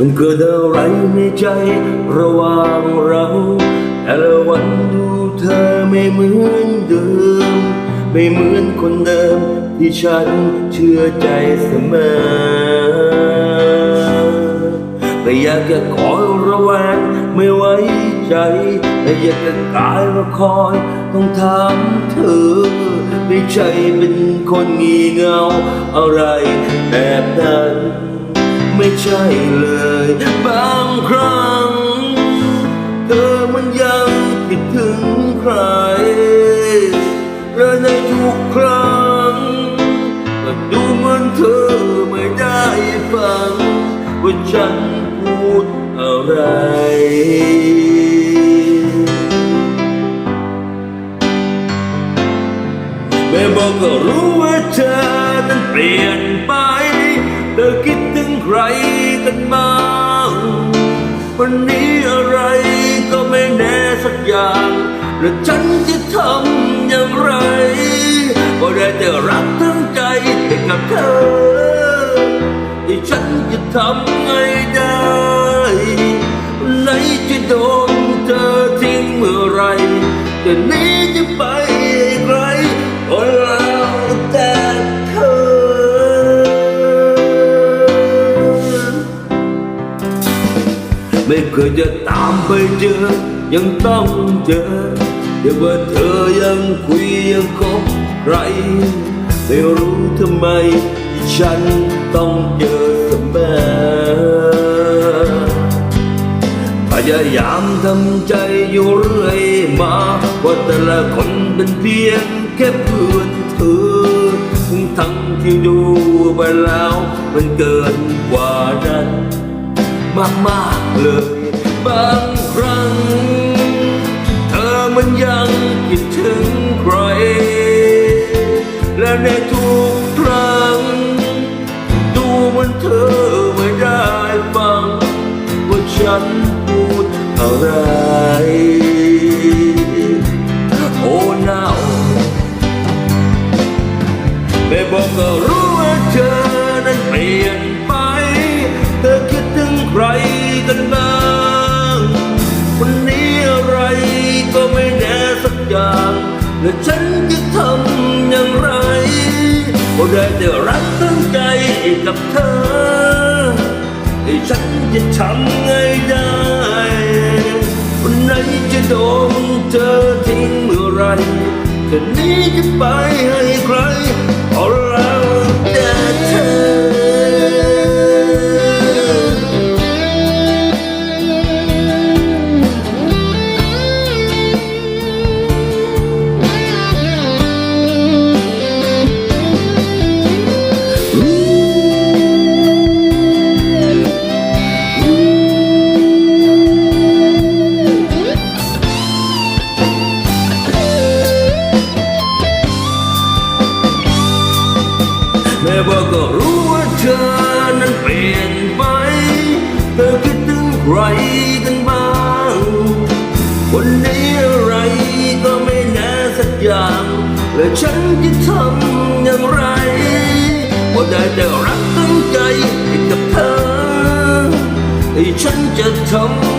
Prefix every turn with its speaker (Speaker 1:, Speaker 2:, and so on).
Speaker 1: มันเกิดอะไรในใจระหว่างเรา แต่ละวันดูเธอไม่เหมือนเดิม ไม่เหมือนคนเดิมที่ฉันเชื่อใจเสมอไม่อยากจะคอยระแวงไม่ไว้ใจแต่อยากจะกายว่าคอยต้องถามเธอ ไม่ใช่เป็นคนงี่เงาอะไรแบบนั้น ไม่ใช่เลยบางครั้ง เธอมันยังคิดถึงใคร และในทุกครั้งก็ดูเหมือนเธอไม่ได้ฟัง ว่าฉันพูดอะไรแม่บอกก็รู้ว่าเธอนั้นเปลี่ยนไป อย่าง และฉันจะทำอย่างไรก็ได้แต่รักทั้งใจให้กับเธอที่ฉันจะทำไงได้ไหนจะโดนเธอทิ้งเมื่อไรจะหนี้จะไปไกลก็แล้วแต่เธอไม่เคยจะตามไปเจอ ยังต้องเจอเดี๋ยวว่าเธอยังคุยยังคบใคร ไม่รู้ทำไมฉันต้องเจอเสมอพยายามทำใจอยู่เรื่อยมาว่าแต่ละคนเป็นเพียงแค่เพื่อนเธอทั้งทั้งที่ดูไปแล้วมันเกินกว่านั้นมากมากๆเลยบางครั้ง มันยังคิดถึงใคร และในทุกครั้ง ดูเหมันเธอไม่ได้ฟัง ว่าฉันพูดอะไร โอ้หนาวไม่บอกก็รู้ว่าเธอนั้นเปลี่ยนไป เธอคิดถึงใครกันบ้าง อย่างและฉันจะทำอย่างไรก็ได้แต่รักตั้งใจกับเธอให้ฉันจะทำไงได้วันไหนจะโดนเธอทิ้งเมื่อไรจะหนี้จะไปให้ใคร บอกก็รู้ว่าเธอนั้นเปลี่ยนไป เธอคิดถึงใครกันบ้าง วันนี้อะไรก็ไม่แน่สักอย่าง และฉันจะทำอย่างไรก็ได้แต่รักตั้งใจให้กับเธอ ให้ฉันจะทำ